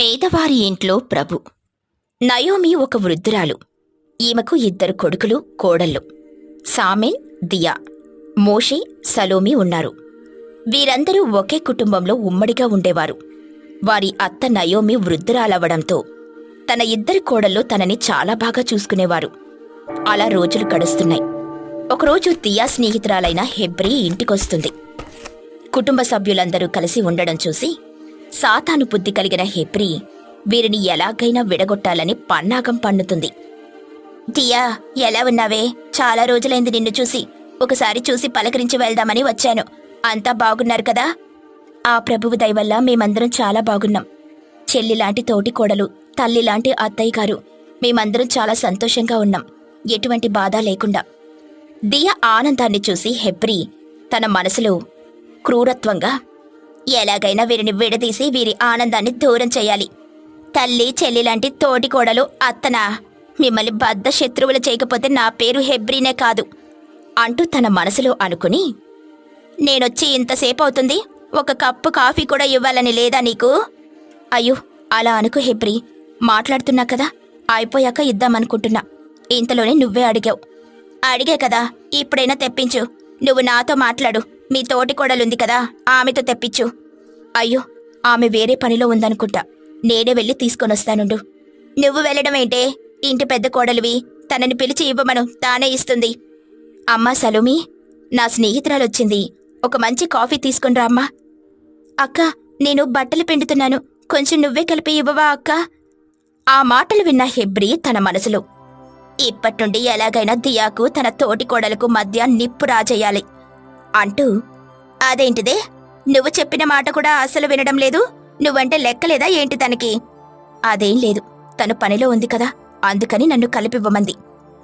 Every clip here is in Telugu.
పేదవారి ఇంట్లో ప్రభు. నయోమి ఒక వృద్ధురాలు. ఈమెకు ఇద్దరు కొడుకులు కోడళ్ళు. సామెన్ దియా. మోషే సలోమి ఉన్నారు. వీరందరూ ఒకే కుటుంబంలో ఉమ్మడిగా ఉండేవారు. వారి అత్త నయోమి వృద్ధురాలవ్వడంతో తన ఇద్దరి కోడళ్ళు తనని చాలా బాగా చూసుకునేవారు. అలా రోజులు గడుస్తున్నాయి. ఒకరోజు దియా స్నేహితురాలైన హెబ్రి ఇంటికొస్తుంది. కుటుంబ సభ్యులందరూ కలిసి ఉండడం చూసి సాతాను బుద్ధి కలిగిన హెబ్రి వీరిని ఎలాగైనా విడగొట్టాలని పన్నాగం పన్నుతుంది. దియా ఎలా ఉన్నావే? చాలా రోజులైంది నిన్ను చూసి. ఒకసారి చూసి పలకరించి వెళ్దామని వచ్చాను. అంతా బాగున్నారు కదా? ఆ ప్రభువు దయవల్ల మేమందరం చాలా బాగున్నాం. చెల్లిలాంటి తోటి కోడలు తల్లిలాంటి అత్తయ్య గారు మేమందరం చాలా సంతోషంగా ఉన్నాం. ఎటువంటి బాధ లేకుండా. దియ ఆనందాన్ని చూసి హెబ్రి తన మనసులో క్రూరత్వంగా ఎలాగైనా వీరిని విడదీసి వీరి ఆనందాన్ని దూరం చేయాలి. తల్లి చెల్లి లాంటి తోటి కోడలు అత్తనా? మిమ్మల్ని బద్ద శత్రువులు చేయకపోతే నా పేరు హెబ్రీనే కాదు. అంటూ తన మనసులో అనుకుని నేనొచ్చి ఇంతసేపు అవుతుంది? ఒక కప్పు కాఫీ కూడా ఇవ్వాలని లేదా నీకు? అయ్యో అలా అనుకు హెబ్రి. మాట్లాడుతున్నా కదా అయిపోయాక ఇద్దామనుకుంటున్నా. ఇంతలోనే నువ్వే అడిగావు. అడిగే కదా ఇప్పుడైనా తెప్పించు. నువ్వు నాతో మాట్లాడు. మీ తోటి కోడలుంది కదా ఆమెతో తెప్పించు. అయ్యో ఆమె వేరే పనిలో ఉందనుకుంటా. నేనే వెళ్ళి తీసుకొనొస్తానుండు. నువ్వు వెళ్ళడమేంటే ఇంటి పెద్ద కోడలివి తనని పిలిచి ఇవ్వమను తానే ఇస్తుంది. అమ్మా సలుమి నా స్నేహితురాలొచ్చింది. ఒక మంచి కాఫీ తీసుకునిరా అమ్మా. అక్క నేను బట్టలు పిండుతున్నాను. కొంచెం నువ్వే కలిపి ఇవ్వవా అక్క? ఆ మాటలు విన్న హెబ్రి తన మనసులో. ఇప్పటి నుండి ఎలాగైనా దియాకు తన తోటి కోడలకు మధ్య నిప్పు రాజేయాలి. అంటూ అదేంటిదే? నువ్వు చెప్పిన మాట కూడా అసలు వినడం లేదు. నువ్వంటే లెక్కలేదా ఏంటి తనకి? అదేం లేదు. తను పనిలో ఉంది కదా. అందుకని నన్ను కలిపివ్వమంది.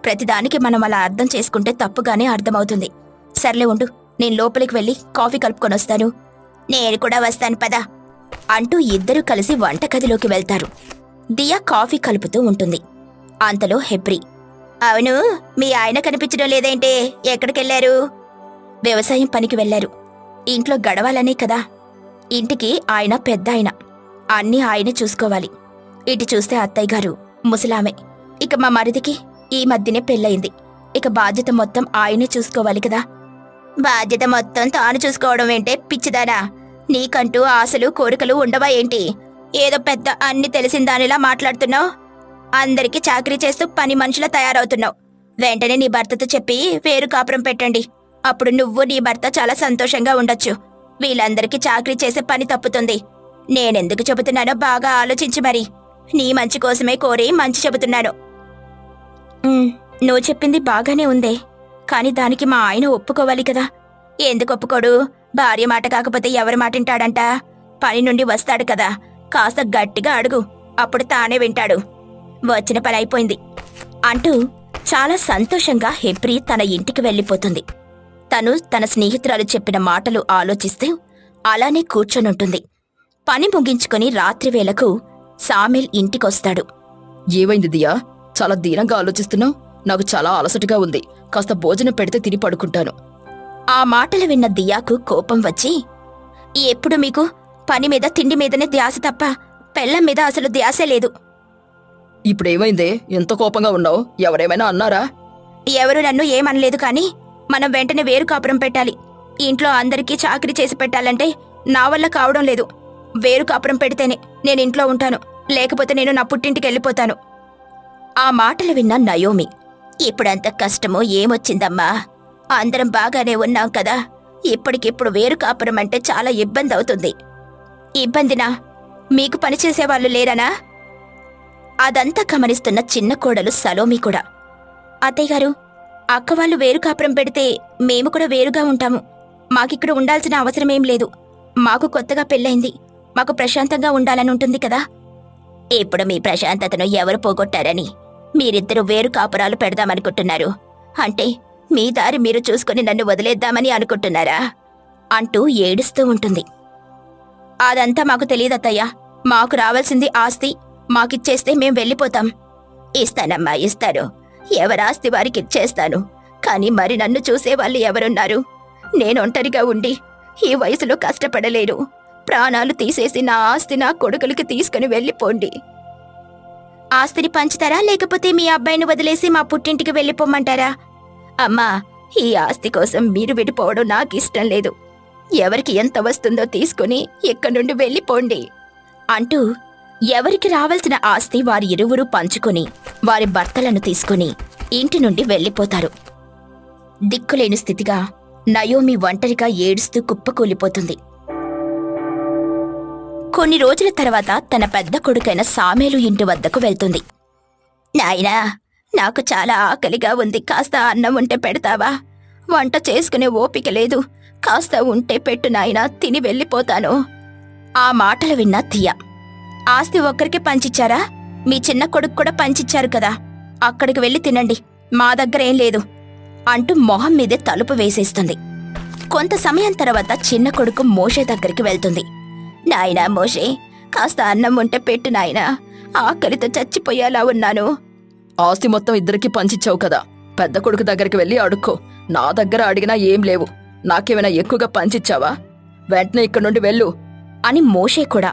ప్రతిదానికి మనం అలా అర్థం చేసుకుంటే తప్పుగానే అర్థమవుతుంది. సర్లే ఉండు. నేను లోపలికి వెళ్ళి కాఫీ కలుపుకొనొస్తాను నేను కూడా వస్తాను పదా. అంటూ ఇద్దరూ కలిసి వంటగదిలోకి వెళ్తారు. దియా కాఫీ కలుపుతూ ఉంటుంది. అంతలో హెబ్రి అవును మీ ఆయన కనిపించడం లేదేంటే? ఎక్కడికెళ్ళారు? వ్యవసాయం పనికి వెళ్ళారు ఇంట్లో గడవాలనే కదా. ఇంటికి ఆయన పెద్ద ఆయన అన్నీ ఆయనే చూసుకోవాలి. ఇటు చూస్తే అత్తయ్య గారు ముసలామె. ఇక మా మరిదికి ఈ మధ్యనే పెళ్ళయింది. ఇక బాధ్యత మొత్తం ఆయనే చూసుకోవాలి కదా. బాధ్యత మొత్తం తాను చూసుకోవడం ఏంటే పిచ్చిదానా? నీకంటూ ఆశలు కోరికలు ఉండవా ఏంటి? ఏదో పెద్ద అన్ని తెలిసిన దానిలా మాట్లాడుతున్నావు? అందరికీ చాకరీ చేస్తూ పని మనుషులా తయారవుతున్నావు. వెంటనే నీ భర్తతో చెప్పి వేరు కాపురం పెట్టండి. అప్పుడు నువ్వు నీ భర్త చాలా సంతోషంగా ఉండొచ్చు. వీళ్ళందరికీ చాకరీ చేసే పని తప్పుతుంది. నేనెందుకు చెబుతున్నానో బాగా ఆలోచించి మరి. నీ మంచి కోసమే కోరి మంచి చెబుతున్నాను. నువ్వు చెప్పింది బాగానే ఉందే. కాని దానికి మా ఆయన ఒప్పుకోవాలి కదా. ఎందుకు ఒప్పుకోడు? భార్య మాట కాకపోతే ఎవరి మాట వింటాడంట? పని నుండి వస్తాడు కదా. కాస్త గట్టిగా అడుగు. అప్పుడు తానే వింటాడు. వచ్చిన పని అయిపోయింది. అంటూ చాలా సంతోషంగా హెబ్రి తన ఇంటికి వెళ్ళిపోతుంది. తను తన స్నేహితురాలు చెప్పిన మాటలు ఆలోచిస్తూ అలానే కూర్చొనుంటుంది. పని ముగించుకొని రాత్రివేళకు సామిల్ ఇంటికొస్తాడు. ఏమైంది దియా? చాలా దీనంగా ఆలోచిస్తున్నావు? నాకు చాలా అలసటగా ఉంది. కాస్త భోజనం పెడితే తిని పడుకుంటాను. ఆ మాటలు విన్న దియాకు కోపం వచ్చి ఎప్పుడు మీకు? పని మీద తిండి మీదనే ధ్యాస తప్ప పెళ్ళం మీద అసలు ధ్యాసే లేదు. ఇప్పుడేమైందే? ఎంత కోపంగా ఉన్నావు? ఎవరేమైనా అన్నారా? ఎవరు నన్ను ఏమనలేదు కానీ మనం వెంటనే వేరు కాపురం పెట్టాలి. ఇంట్లో అందరికీ చాకరీ చేసి పెట్టాలంటే నా వల్ల కావడం లేదు. వేరు కాపురం పెడితేనే నేను ఇంట్లో ఉంటాను. లేకపోతే నేను నా పుట్టింటికి వెళ్ళిపోతాను. ఆ మాటలు విన్న నయోమి ఇప్పుడంత కష్టమో ఏమొచ్చిందమ్మా? అందరం బాగానే ఉన్నాం కదా. ఇప్పటికిప్పుడు వేరు కాపురం అంటే చాలా ఇబ్బంది అవుతుంది. ఇబ్బందినా? మీకు పనిచేసేవాళ్ళు లేరనా? అదంతా గమనిస్తున్న చిన్న కోడలు సలోమి కూడా అత్తయ్యగారు అక్క వాళ్ళు వేరు కాపురం పెడితే మేము కూడా వేరుగా ఉంటాము. మాకిక్కడ ఉండాల్సిన అవసరమేం లేదు. మాకు కొత్తగా పెళ్ళైంది మాకు ప్రశాంతంగా ఉండాలని ఉంటుంది కదా. ఇప్పుడు మీ ప్రశాంతతను ఎవరు పోగొట్టారని మీరిద్దరూ వేరు కాపురాలు పెడదామనుకుంటున్నారు. అంటే మీ దారి మీరు చూసుకుని నన్ను వదిలేద్దామని అనుకుంటున్నారా? అంటూ ఏడుస్తూ ఉంటుంది. అదంతా మాకు తెలియదత్తయ్యా మాకు రావాల్సింది ఆస్తి. మాకిచ్చేస్తే మేం వెళ్ళిపోతాం. ఇస్తానమ్మా ఇస్తారు. ఎవరాస్తి వారికి ఇచ్చేస్తాను. కానీ మరి నన్ను చూసేవాళ్ళు ఎవరున్నారు? నేను ఒంటరిగా ఉండి ఈ వయసులో కష్టపడలేను. ప్రాణాలు తీసేసి నా ఆస్తి నా కొడుకులకి తీసుకుని వెళ్ళిపోండి. ఆస్తిని పంచుతారా? లేకపోతే మీ అబ్బాయిని వదిలేసి మా పుట్టింటికి వెళ్ళిపోమంటారా? అమ్మా ఈ ఆస్తి కోసం మీరు విడిపోవడం నాకు ఇష్టం లేదు. ఎవరికి ఎంత వస్తుందో తీసుకుని ఇక్కడి నుండి వెళ్ళిపోండి. అంటూ ఎవరికి రావాల్సిన ఆస్తి వారి ఇరువురు పంచుకొని వారి భర్తలను తీసుకుని ఇంటి నుండి వెళ్ళిపోతారు. దిక్కులేని స్థితిగా నయోమి ఒంటరిగా ఏడుస్తూ కుప్పకూలిపోతుంది. కొన్ని రోజుల తర్వాత తన పెద్ద కొడుకైన సామేలు ఇంటి వద్దకు వెళ్తుంది. నాయనా నాకు చాలా ఆకలిగా ఉంది. కాస్త అన్నం ఉంటే పెడతావా? వంట చేసుకునే ఓపిక లేదు. కాస్త ఉంటే పెట్టు నాయనా తిని వెళ్ళిపోతాను. ఆ మాటలు విన్న థియా ఆస్తి ఒక్కరికి పంచిచ్చారా? మీ చిన్న కొడుకు కూడా పంచిచ్చారు కదా. అక్కడికి వెళ్ళి తినండి. మా దగ్గర ఏం లేదు. అంటూ మొహం మీదే తలుపు వేసేస్తుంది. కొంత సమయం తర్వాత చిన్న కొడుకు మోషే దగ్గరికి వెళ్తుంది. నాయనా మోషే కాస్త అన్నం ఉంటే పెట్టు నాయనా. ఆకలితో చచ్చిపోయేలా ఉన్నాను. ఆస్తి మొత్తం ఇద్దరికి పంచిచ్చావు కదా. పెద్ద కొడుకు దగ్గరికి వెళ్ళి అడుక్కో. నా దగ్గర అడిగినా ఏం లేవు. నాకేమైనా ఎక్కువగా పంచిచ్చావా? వెంటనే ఇక్కడి నుండి వెళ్ళు. అని మోషే కూడా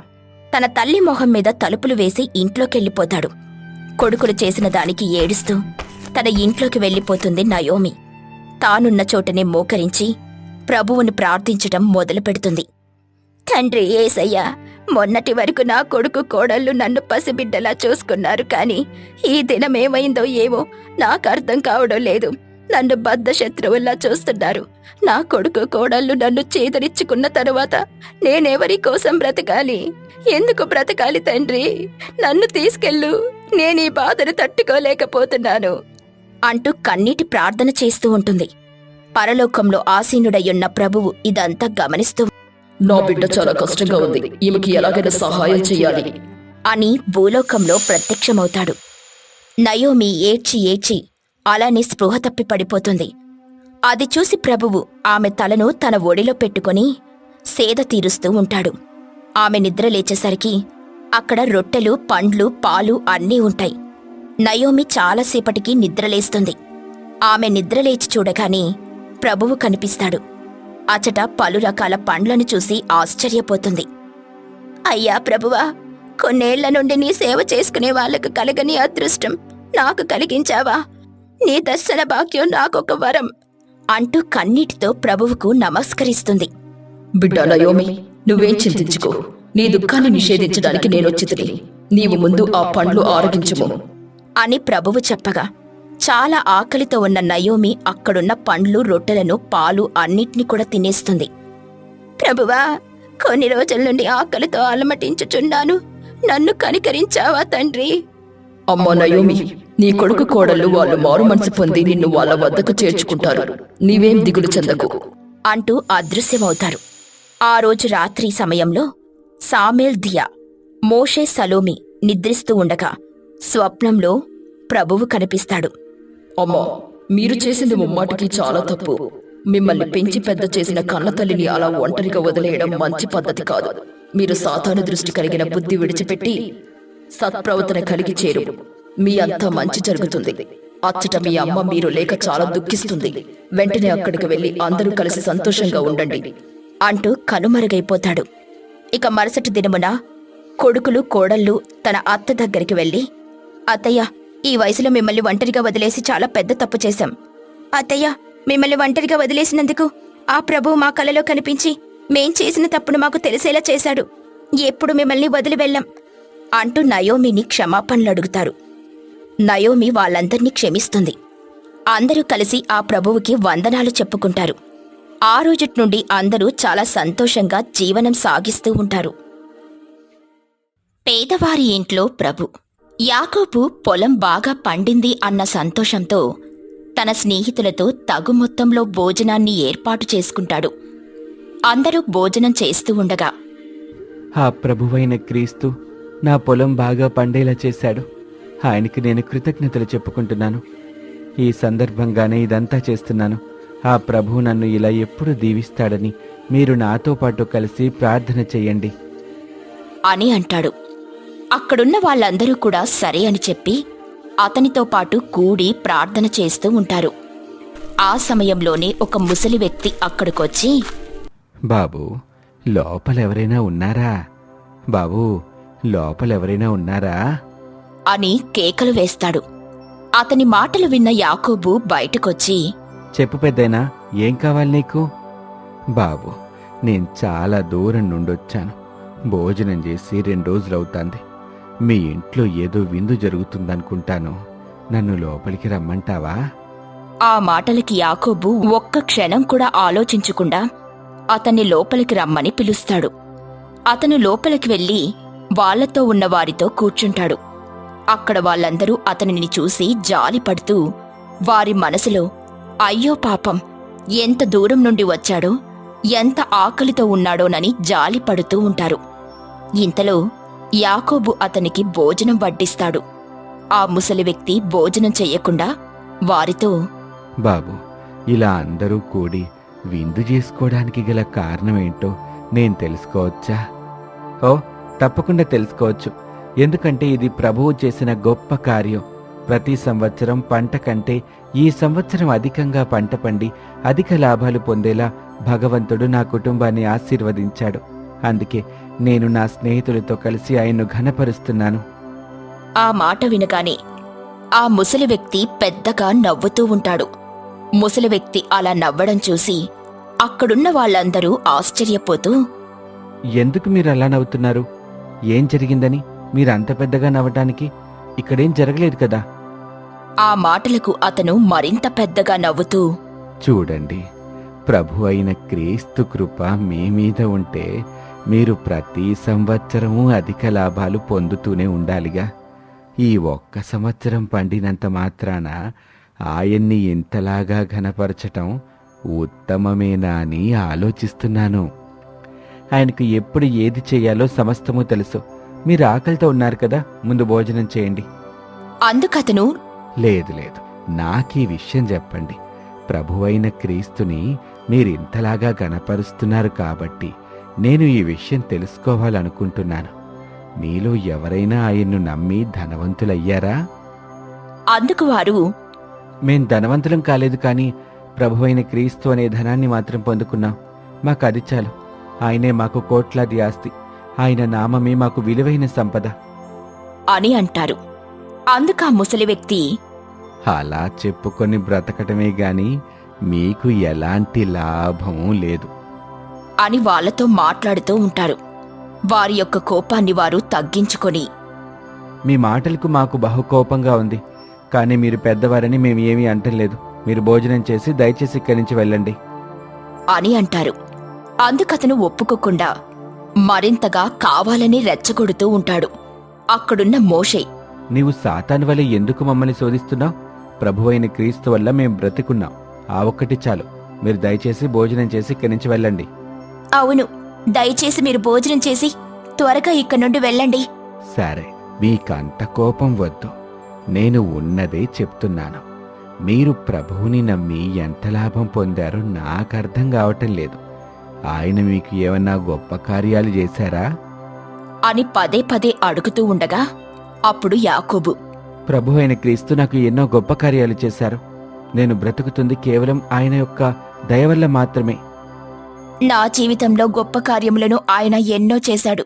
తన తల్లి మొహం మీద తలుపులు వేసి ఇంట్లోకెళ్ళిపోతాడు. కొడుకులు చేసిన దానికి ఏడుస్తూ తన ఇంట్లోకి వెళ్ళిపోతుంది నయోమి. తానున్న చోటనే మోకరించి ప్రభువుని ప్రార్థించటం మొదలు పెడుతుంది తండ్రి ఏసయ్యా మొన్నటి వరకు నా కొడుకు కోడళ్ళు నన్ను పసిబిడ్డలా చూసుకున్నారు కాని ఈ దినమేమైందో ఏమో నాకు అర్థం కావడం లేదు. నన్ను బద్ధ శత్రువుల్లా చూస్తున్నారు. నా కొడుకు కోడళ్ళు నన్ను చేదరించుకున్న తరువాత నేనెవరి కోసం బ్రతకాలి? ఎందుకు బ్రతకాలి తండ్రి? నన్ను తీసుకెళ్ళు. నేను ఈ బాధను తట్టుకోలేకపోతున్నాను. అంటూ కన్నీటి ప్రార్థన చేస్తూ ఉంటుంది. పరలోకంలో ఆసీనుడయ్యున్న ప్రభువు ఇదంతా గమనిస్తూ నా బిడ్డ చాలా కష్టంగా ఉంది. ఈమెకి ఎలాగైనా సహాయం చెయ్యాలి అని భూలోకంలో ప్రత్యక్షమవుతాడు. నయోమి ఏడ్చి ఏడ్చి అలానే స్పృహ తప్పి పడిపోతుంది. అది చూసి ప్రభువు ఆమె తలను తన ఒడిలో పెట్టుకొని సేద తీరుస్తూ ఉంటాడు. ఆమె నిద్ర లేచేసరికి అక్కడ రొట్టెలు పండ్లు పాలు అన్నీ ఉంటాయి. నయోమి చాలాసేపటికి నిద్రలేస్తుంది ఆమె నిద్రలేచి చూడగానే ప్రభువు కనిపిస్తాడు. అచట పలు రకాల పండ్లను చూసి ఆశ్చర్యపోతుంది. అయ్యా ప్రభువా కొన్నేళ్ళ నుండి నీ సేవ చేసుకునే వాళ్ళకు కలగని అదృష్టం నాకు కలిగించావా? నీ దర్శన భాగ్యం నాకొక వరం అంటూ కన్నీటితో ప్రభువుకు నమస్కరిస్తుంది. బిడ్డ నయోమి నువ్వేం చింతించుకో. నీ దుఃఖాన్ని నిషేధించడానికి నేనొచ్చితిని నీవు ముందు ఆ పండ్లు ఆరగించుము. అని ప్రభువు చెప్పగా చాలా ఆకలితో ఉన్న నయోమి అక్కడున్న పండ్లు రొట్టెలను పాలు అన్నిటినీ కూడా తినేస్తుంది. ప్రభువా కొన్ని రోజుల నుండి ఆకలితో అలమటించుచున్నాను. నన్ను కనికరించావా తండ్రి? అమ్మో నయోమి నీ కొడుకు కోడళ్ళు వాళ్ళు మారు మనసు పొంది నిన్ను వాళ్ళ వద్దకు చేర్చుకుంటారు. నీవేం దిగులు చెందకు. అంటూ అదృశ్యమవుతారు. ఆ రోజు రాత్రి సమయంలో సామేల్ దియా మోషే సలోమి నిద్రిస్తూ ఉండగా స్వప్నంలో ప్రభువు కనిపిస్తాడు. అమ్మా మీరు చేసింది ముమ్మాటికి చాలా తప్పు. మిమ్మల్ని పెంచి పెద్ద చేసిన కన్న తల్లిని అలా ఒంటరిగా వదిలేయడం మంచి పద్ధతి కాదు. మీరు సాతాను దృష్టి కలిగిన బుద్ధి విడిచిపెట్టి సత్ప్రవర్తన కలిగి చేరు. మీ అంతా మంచి జరుగుతుంది. అచ్చట మీ అమ్మ మీరు లేక చాలా దుఃఖిస్తుంది. వెంటనే అక్కడికి వెళ్ళి అందరూ కలిసి సంతోషంగా ఉండండి. అంటూ కనుమరుగైపోతాడు. ఇక మరుసటి దినమున కొడుకులు కోడళ్ళు తన అత్త దగ్గరికి వెళ్ళి అత్తయ్య ఈ వయసులో మిమ్మల్ని ఒంటరిగా వదిలేసి చాలా పెద్ద తప్పు చేశాం. అత్తయ్య మిమ్మల్ని ఒంటరిగా వదిలేసినందుకు ఆ ప్రభువు మా కలలో కనిపించి మేం చేసిన తప్పును మాకు తెలిసేలా చేశాడు. ఎప్పుడు మిమ్మల్ని వదిలి వెళ్ళం అంటూ నయోమిని క్షమాపణలు అడుగుతారు. నయోమి వాళ్ళందర్నీ క్షమిస్తుంది. అందరూ కలిసి ఆ ప్రభువుకి వందనాలు చెప్పుకుంటారు. ఆ రోజుటి నుండి అందరూ చాలా సంతోషంగా జీవనం సాగిస్తూ ఉంటారు. పేదవారి ఇంట్లో ప్రభు. యాకోబు పొలం బాగా పండింది అన్న సంతోషంతో తన స్నేహితులతో తగు మొత్తంలో భోజనాన్ని ఏర్పాటు చేసుకుంటాడు. అందరూ భోజనం చేస్తూ ఉండగా ఆ ప్రభువైన క్రీస్తు నా పొలం బాగా పండేలా చేశాడు. ఆయనకి నేను కృతజ్ఞతలు చెప్పుకుంటున్నాను. ఈ సందర్భంగానే ఇదంతా చేస్తున్నాను. ఆ ప్రభు నన్ను ఇలా ఎప్పుడు దీవిస్తాడని మీరు నాతో పాటు కలిసి ప్రార్థన చెయ్యండి అని అంటాడు. అక్కడున్న వాళ్ళందరూ కూడా సరే అని చెప్పి అతనితో పాటు కూడి ప్రార్థన చేస్తూ ఉంటారు. ఆ సమయంలోనే ఒక ముసలి వ్యక్తి అక్కడికొచ్చి బాబు లోపల ఎవరైనా ఉన్నారా? బాబు లోపల ఎవరైనా ఉన్నారా? అని కేకలు వేస్తాడు. అతని మాటలు విన్న యాకోబు బయటకొచ్చి చెప్పు పెద్దయినా ఏం కావాలి నీకు? బాబు నేను చాలా దూరం నుండి వచ్చాను భోజనం చేసి రెండు రోజులవుతాంది. మీ ఇంట్లో ఏదో విందు జరుగుతుందనుకుంటాను. నన్ను లోపలికి రమ్మంటావా? ఆ మాటలకి యాకోబు ఒక్క క్షణం కూడా ఆలోచించకుండా అతన్ని లోపలికి రమ్మని పిలుస్తాడు. అతను లోపలికి వెళ్ళి వాళ్ళతో ఉన్న వారితో కూర్చుంటాడు. అక్కడ వాళ్ళందరూ అతనిని చూసి జాలి పడుతూ వారి మనసులో అయ్యో పాపం ఎంత దూరం నుండి వచ్చాడో ఎంత ఆకలితో ఉన్నాడోనని జాలి పడుతూ ఉంటారు. ఇంతలో యాకోబు అతనికి భోజనం వడ్డిస్తాడు. ఆ ముసలి వ్యక్తి భోజనం చెయ్యకుండా వారితో బాబు ఇలా అందరూ కూడి విందు చేసుకోవడానికి గల కారణమేంటో నేను తెలుసుకోవచ్చా? ఓ తప్పకుండా తెలుసుకోవచ్చు. ఎందుకంటే ఇది ప్రభువు చేసిన గొప్ప కార్యం. ప్రతి సంవత్సరం పంట కంటే ఈ సంవత్సరం అధికంగా పంట పండి అధిక లాభాలు పొందేలా భగవంతుడు నా కుటుంబాన్ని ఆశీర్వదించాడు. అందుకే నేను నా స్నేహితులతో కలిసి ఆయన్ను ఘనపరుస్తున్నాను. ఆ మాట వినగానే ఆ ముసలి వ్యక్తి పెద్దగా నవ్వుతూ ఉంటాడు. ముసలి వ్యక్తి అలా నవ్వడం చూసి అక్కడున్న వాళ్ళందరూ ఆశ్చర్యపోతూ ఎందుకు మీరు అలా నవ్వుతున్నారు? ఏం జరిగిందని? మీరు అంత పెద్దగా నవ్వటానికి ఇక్కడేం జరగలేదు కదా. ఆ మాటలకు అతను మరింత పెద్దగా నవ్వుతూ చూడండి ప్రభు అయిన క్రీస్తు కృప మీ మీద ఉంటే మీరు ప్రతి సంవత్సరము అధిక లాభాలు పొందుతూనే ఉండాలిగా. ఈ ఒక్క సంవత్సరం పండినంత మాత్రాన ఆయన్ని ఇంతలాగా ఘనపరచటం ఉత్తమమేనా అని ఆలోచిస్తున్నాను. ఆయనకు ఎప్పుడు ఏది చేయాలో సమస్తము తెలుసు. మీరు ఆకలితో ఉన్నారు కదా ముందు భోజనం చేయండి. అందుకతను లేదు లేదు నాకీ విషయం చెప్పండి. ప్రభువైన క్రీస్తుని మీరింతలాగా గనపరుస్తున్నారు కాబట్టి నేను ఈ విషయం తెలుసుకోవాలనుకుంటున్నాను. మీలో ఎవరైనా ఆయన్ను నమ్మి ధనవంతులయ్యారా? అందుకు వారు మేం ధనవంతులం కాలేదు కానీ ప్రభువైన క్రీస్తు అనే ధనాన్ని మాత్రం పొందుకున్నాం. మాకు అది చాలు. ఆయనే మాకు కోట్లాది ఆస్తి. ఆయన నామమే మాకు విలువైన సంపద. అని అంటారు. అందుకా ముసలి వ్యక్తి అలా చెప్పుకొని బ్రతకటమే గాని మీకు ఎలాంటి లాభము లేదు. అని వాళ్ళతో మాట్లాడుతూ ఉంటారు. వారి యొక్క కోపాన్ని వారు తగ్గించుకొని. మీ మాటలకు మాకు బహుకోపంగా ఉంది. కానీ మీరు పెద్దవారని మేము ఏమీ అంటలేదు. మీరు భోజనం చేసి దయచేసి ఇక్కడి నుంచి వెళ్ళండి. అని అంటారు. అందుకతను ఒప్పుకోకుండా మరింతగా కావాలని రెచ్చగొడుతూ ఉంటాడు. అక్కడున్న మోషే. నీవు సాతాను వల్ల ఎందుకు మమ్మల్ని శోధిస్తున్నావు? ప్రభువైన క్రీస్తు వల్ల మేం బ్రతికున్నాం. ఆ ఒక్కటి చాలు. మీరు దయచేసి భోజనం చేసి ఇక్కడి నుంచి వెళ్ళండి. అవును. దయచేసి మీరు భోజనం చేసి త్వరగా ఇక్కడి నుండి వెళ్ళండి. సరే. మీకంత కోపం వద్దు. నేను ఉన్నదే చెప్తున్నాను. మీరు ప్రభువుని నమ్మి ఎంత లాభం పొందారో నాకు అర్థం కావటం లేదు. ఆయన మీకు ఏమన్నా గొప్ప కార్యాలు చేశారా? అని పదే పదే అడుగుతూ ఉండగా అప్పుడు యాకోబు ప్రభు అయిన క్రీస్తు నాకు ఎన్నో గొప్ప కార్యాలు చేశారు. నేను బ్రతుకుతుంది కేవలం ఆయన యొక్క దయ వల్ల మాత్రమే. నా జీవితంలో గొప్ప కార్యములను ఆయన ఎన్నో చేశాడు.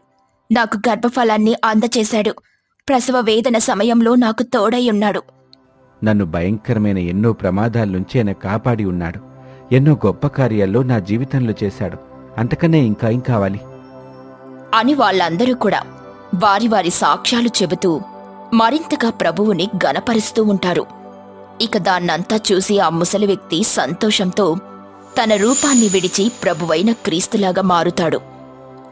నాకు గర్భఫలాన్ని అందచేశాడు. ప్రసవ వేదన సమయంలో నాకు తోడై ఉన్నాడు. నన్ను భయంకరమైన ఎన్నో ప్రమాదాల నుంచి ఆయన కాపాడి ఉన్నాడు. ఎన్నో గొప్ప కార్యాల్లో నా జీవితంలో చేశాడు. అంతకన్నా ఇంకా ఏం కావాలి? అని వాళ్ళందరూ కూడా వారి వారి సాక్ష్యాలు చెబుతూ మరింతగా ప్రభువుని గనపరుస్తూ ఉంటారు. ఇక దాన్నంతా చూసి ఆ ముసలి వ్యక్తి సంతోషంతో తన రూపాన్ని విడిచి ప్రభువైన క్రీస్తులాగా మారుతాడు.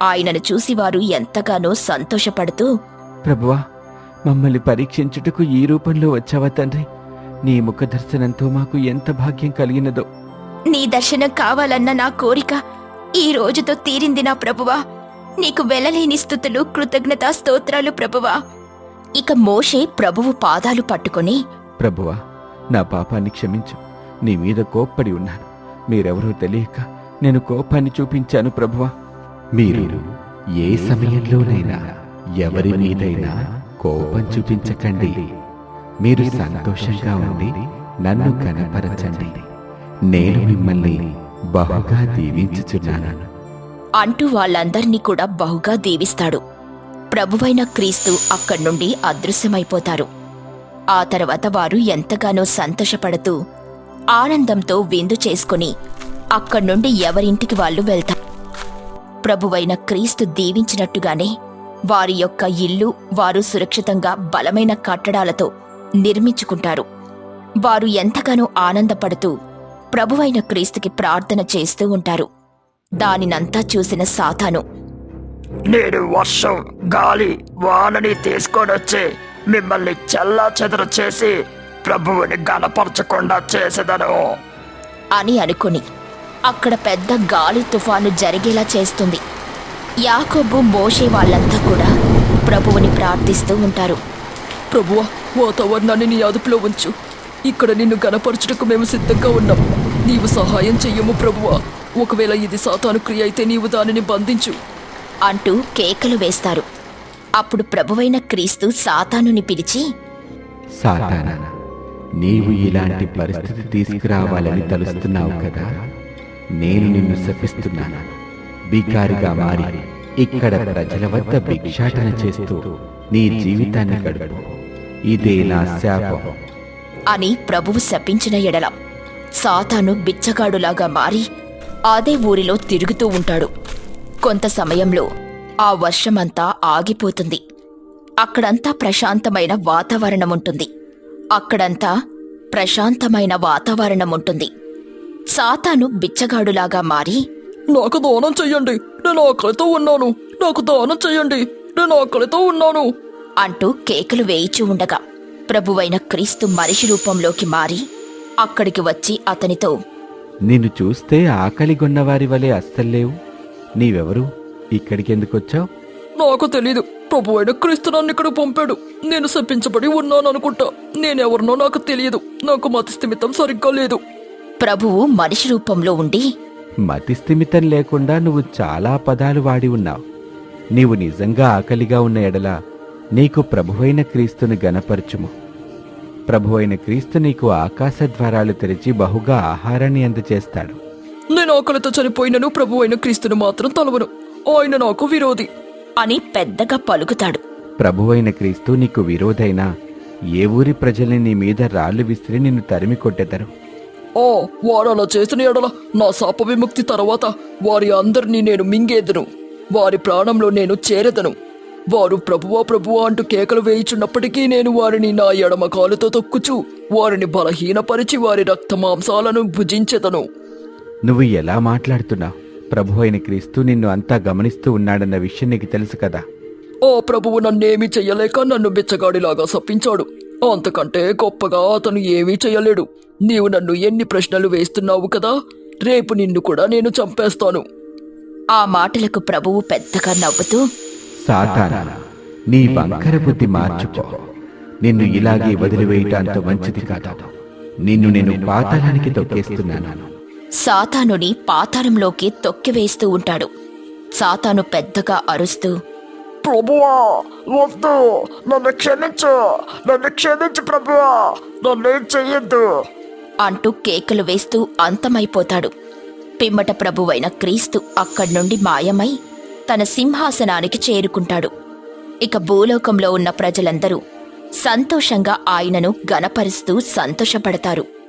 ఆయనను చూసి వారు ఎంతగానో సంతోషపడుతూ ప్రభువా మమ్మల్ని పరీక్షించుటకు ఈ రూపంలో వచ్చావా తండ్రి? నీ ముఖ దర్శనంతో మాకు ఎంత భాగ్యం కలిగినదో. నీ దర్శనం కావాలన్న నా కోరిక ఈ రోజుతో తీరింది నా ప్రభువా. నీకు వెలలేని స్థుతులు కృతజ్ఞతా స్తోత్రాలు ప్రభువా. ఇక మోషే ప్రభువు పాదాలు పట్టుకొని ప్రభువా నా పాపాన్ని క్షమించు. నీ మీద కోప్పడి ఉన్నాను. మీరెవరో తెలియక నేను కోపాన్ని చూపించాను ప్రభువా. మీరు ఏ సమయంలోనైనా ఎవరి మీదైనా కోపం చూపించకండి. మీరు సంతోషంగా ఉండి నన్ను కనపరచండి. నేను మిమ్మల్ని బహుగా దీవించుచున్నాను. అంటూ వాళ్ళందర్నీ కూడా బహుగా దీవిస్తాడు. ప్రభువైన క్రీస్తు అక్కడి నుండి అదృశ్యమైపోతారు. ఆ తర్వాత వారు ఎంతగానో సంతోషపడుతూ ఆనందంతో విందు చేసుకుని అక్కడి నుండి ఎవరింటికి వాళ్ళు వెళ్తారు? ప్రభువైన క్రీస్తు దీవించినట్టుగానే వారి యొక్క ఇల్లు వారు సురక్షితంగా బలమైన కట్టడాలతో నిర్మించుకుంటారు. వారు ఎంతగానో ఆనందపడుతూ ప్రభువైన క్రీస్తుకి ప్రార్థన చేస్తూ ఉంటారు. దానినంతా చూసిన సాతాను నేను వర్షం గాలి వానని తీసుకొనొచ్చి మిమ్మల్ని చల్లా చెదరు చేసి ప్రభువుని గనపరచకుండా చేసేదను. అని అనుకుని అక్కడ పెద్ద గాలి తుఫాను జరిగేలా చేస్తుంది. యాకోబు మోషే వాళ్ళంతా కూడా ప్రభువుని ప్రార్థిస్తూ ఉంటారు. ప్రభువా వాతావరణాన్ని నీ అదుపులో ఉంచు. ఇక్కడ నిన్ను గనపరచుటకు మేము సిద్ధంగా ఉన్నాం. నీవు సహాయం చెయ్యము ప్రభువా. ఒకవేళ ఇది సాతాను క్రియ అయితే నీవు దానిని బంధించు. అంటూ కేకలు వేస్తారు. అప్పుడు ప్రభువైన క్రీస్తు సాతానుని పిలిచి సాతానా నీవు ఇలాంటి పరిస్థితి తీసుకురావాలని తలుస్తున్నావు కదా? నేను నిన్ను శపిస్తున్నాను. బికారిగా మారి ఇక్కడ ప్రజల వద్ద భిక్షాటన చేస్తూ నీ జీవితాన్ని గడుపు. ఇదే నా శాపం. అని ప్రభువు శపించిన ఎడల సాతాను బిచ్చగాడులాగా మారి అదే ఊరిలో తిరుగుతూ ఉంటాడు. కొంత సమయంలో ఆ వర్షమంతా ఆగిపోతుంది. అక్కడంతా ప్రశాంతమైన వాతావరణం ఉంటుంది అక్కడంతా ప్రశాంతమైన వాతావరణం ఉంటుంది సాతాను బిచ్చగాడులాగా మారి నాకు దానం చెయ్యండి. నేను ఆకలితో ఉన్నాను. నాకు దానం చెయ్యండి. నేను ఆకలితో ఉన్నాను. అంటూ కేకలు వేయిచూ ఉండగా ప్రభువైన క్రీస్తు మనిషి రూపంలోకి మారి అక్కడికి వచ్చి అతనితో నిన్ను చూస్తే ఆకలిగొన్నవారి వలె అస్సల్లేవు నీవెవరు? ఇక్కడికి ఎందుకు వచ్చావు? నాకు తెలీదు. ప్రభు అయిన క్రీస్తు నన్ను ఇక్కడ పంపాడు. నేను శపించబడి ఉన్నాను అనుకుంటా. నేనెవరినో నాకు తెలియదు. నాకు మతస్థిమితం సరిగ్గా లేదు. ప్రభువు మనిషి రూపంలో ఉండి మతిస్థిమితం లేకుండా నువ్వు చాలా పదాలు వాడి ఉన్నావు. నీవు నిజంగా ఆకలిగా ఉన్న ఎడల నీకు ప్రభువైన క్రీస్తుని గనపరచుము ప్రభువైన క్రీస్తు నీకు ఆకాశ ద్వారాలు తెరిచి బహుగా ఆహారాన్ని అందచేస్తాడు నేను ఆకలితో చనిపోయినను ప్రభు అయిన క్రీస్తుని మాత్రం తలవను. ఆయన నాకు విరోధి. అని పెద్దగా పలుకుతాడు. ప్రభువైన క్రీస్తు నీకు విరోధైనా ఏ ఊరి ప్రజల్ని నీ మీద రాళ్ళు విసిరి నిన్ను తరిమి కొట్టెదరు? ఓ వారు అలా చేసిన ఎడల నా శాప విముక్తి తర్వాత వారి అందరినీ నేను మింగేదను. వారి ప్రాణంలో నేను చేరెదను. వారు ప్రభువా ప్రభువా అంటూ కేకలు వేయిచున్నప్పటికీ నేను వారిని నా ఎడమ కాలుతో తొక్కుచు వారిని బలహీనపరిచి వారి రక్త మాంసాలను భుజించెదను. నువ్వు ఎలా మాట్లాడుతున్నావు ప్రభువైన క్రీస్తు నిన్ను అంతా గమనిస్తూ ఉన్నాడన్న విషయం నీకు తెలుసు కదా? ఆ ప్రభువు నన్నేమీ చెయ్యలేక నన్ను బిచ్చగాడిలాగా సప్పించాడు అంతకంటే గొప్పగా అతను ఏమీ చెయ్యలేడు. నీవు నన్ను ఎన్ని ప్రశ్నలు వేస్తున్నావు కదా రేపు నిన్ను కూడా నేను చంపేస్తాను. ఆ మాటలకు ప్రభువు పెద్దగా నవ్వుతూ సాతానా నీ బంకర బుద్ధి మార్చుకో. నిన్ను ఇలాగే వదిలివేయటం అంత మంచిది కాదు. నిన్ను నేను పాతాళానికి తొక్కేస్తున్నాను. సాతానుని పాతాళంలోకి తొక్కివేస్తూ ఉంటాడు. సాతాను పెద్దగా అరుస్తూ ప్రభువా వద్దు. నన్ను క్షమించు. నన్ను క్షమించు ప్రభువా. నన్నేం చెయ్యొద్దు. అంటూ కేకలు వేస్తూ అంతమైపోతాడు. పిమ్మట ప్రభువైన క్రీస్తు అక్కడి నుండి మాయమై తన సింహాసనానికి చేరుకుంటాడు. ఇక భూలోకంలో ఉన్న ప్రజలందరూ సంతోషంగా ఆయనను గనపరుస్తూ సంతోషపడతారు.